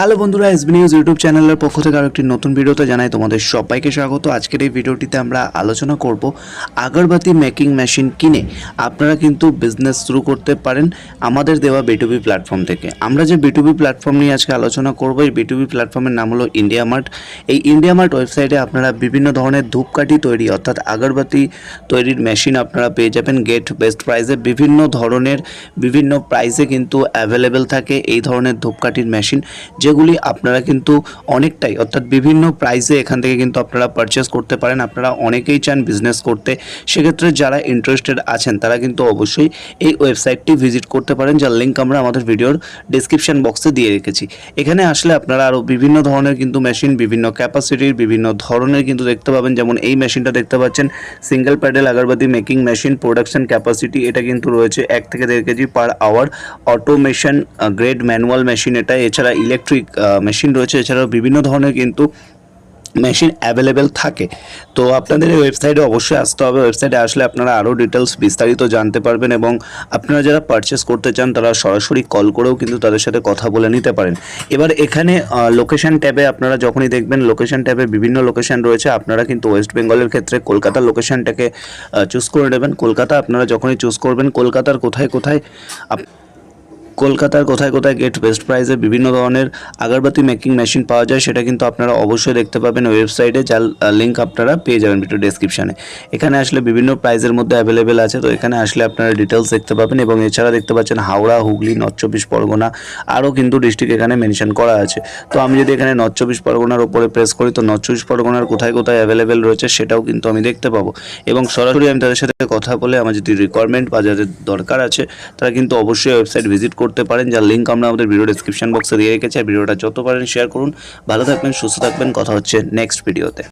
Hello বন্ধুরা SB news YouTube চ্যানেলের পক্ষ থেকে আরও একটি নতুন ভিডিওতে জানাই তোমাদের সবাইকে স্বাগত। আজকের এই ভিডিওটিতে আমরা আলোচনা করব আগরবাতি মেকিং মেশিন কিনে আপনারা কিন্তু বিজনেস শুরু করতে পারেন আমাদের দেওয়া বিটুবি প্ল্যাটফর্ম থেকে। আমরা যে বিটুবি প্ল্যাটফর্ম নিয়ে আজকে আলোচনা করব, এই বিটুবি প্ল্যাটফর্মের নাম হলো ইন্ডিয়া মার্ট এই ইন্ডিয়া মার্ট ওয়েবসাইটে আপনারা বিভিন্ন ধরনের ধূপকাঠি তৈরি, অর্থাৎ আগরবাতি তৈরির মেশিন আপনারা পেয়ে যাবেন। গেট বেস্ট প্রাইসে বিভিন্ন ধরনের, বিভিন্ন প্রাইসে কিন্তু অ্যাভেলেবেল থাকে এই ধরনের ধূপকাঠির মেশিন যেগুলি আপনারা কিন্তু অনেকটাই, অর্থাৎ বিভিন্ন প্রাইসে এখান থেকে কিন্তু আপনারা পারচেস করতে পারেন, আপনারা অনেকেই চান বিজনেস করতে। সেক্ষেত্রে যারা ইন্টারেস্টেড আছেন, তারা কিন্তু অবশ্যই এই ওয়েবসাইটটি ভিজিট করতে পারেন, যার লিঙ্ক আমরা আমাদের ভিডিওর ডিসক্রিপশন বক্সে দিয়ে রেখেছি। এখানে আসলে আপনারা আরও বিভিন্ন ধরনের কিন্তু মেশিন বিভিন্ন ক্যাপাসিটির বিভিন্ন ধরনের কিন্তু দেখতে পাবেন। যেমন এই মেশিনটা দেখতে পাচ্ছেন single pedal agarbatti making machine production capacity এটা কিন্তু রয়েছে এক থেকে দেড় kg per hour automation grade manual machine এটা, এছাড়া ইলেকট্রিক মেশিন রয়েছে, এছাড়াও বিভিন্ন ধরনের কিন্তু মেশিন অ্যাভেলেবেল থাকে। তো আপনাদের এই ওয়েবসাইটে অবশ্যই আসতে হবে। ওয়েবসাইটে আসলে আপনারা আরও ডিটেলস বিস্তারিত জানতে পারবেন এবং আপনারা যারা পারচেস করতে চান, তারা সরাসরি কল করেও কিন্তু তাদের সাথে কথা বলে নিতে পারেন। এবার এখানে লোকেশন ট্যাবে আপনারা যখনই দেখবেন লোকেশন ট্যাবে বিভিন্ন লোকেশন রয়েছে, আপনারা কিন্তু ওয়েস্ট বেঙ্গলের ক্ষেত্রে কলকাতার লোকেশনটাকে চুজ করে নেবেন। কলকাতা আপনারা যখনই চুজ করবেন, কলকাতার কোথায় কোথায় কলকাতার কোথায় কোথায় গেট বেস্ট প্রাইসে বিভিন্ন ধরনের আগরবাতি মেকিং মেশিন পাওয়া যায়, সেটা কিন্তু আপনারা অবশ্যই দেখতে পাবেন ওয়েবসাইটে যার লিঙ্ক আপনারা পেয়ে যাবেন ভিডিও ডেসক্রিপশানে এখানে আসলে বিভিন্ন প্রাইজের মধ্যে অ্যাভেলেবেল আছে, তো এখানে আসলে আপনারা ডিটেলস দেখতে পাবেন এবং এছাড়া দেখতে পাচ্ছেন হাওড়া, হুগলি নর্থ চব্বিশ পরগনা, আরও কিন্তু ডিস্ট্রিক্ট এখানে মেনশন করা আছে। তো আমি যদি এখানে নর্থ চব্বিশ পরগনার উপরে প্রেস করি, তো নর্থ চব্বিশ পরগনার কোথায় কোথায় অ্যাভেলেবেল রয়েছে, সেটাও কিন্তু আমি দেখতে পাবো। এবং সরাসরি আমি তাদের সাথে কথা বলে, আমার যদি রিকোয়ারমেন্ট বা যাদের দরকার আছে, তারা কিন্তু অবশ্যই ওয়েবসাইট ভিজিট করতে পারেন, যার লিঙ্ক আমরা আমাদের ভিডিও ডিসক্রিপশন বক্সে দিয়ে রেখেছি। আর ভিডিওটা যত পারেন শেয়ার করুন। ভালো থাকবেন, সুস্থ থাকবেন। কথা হচ্ছে নেক্সট ভিডিওতে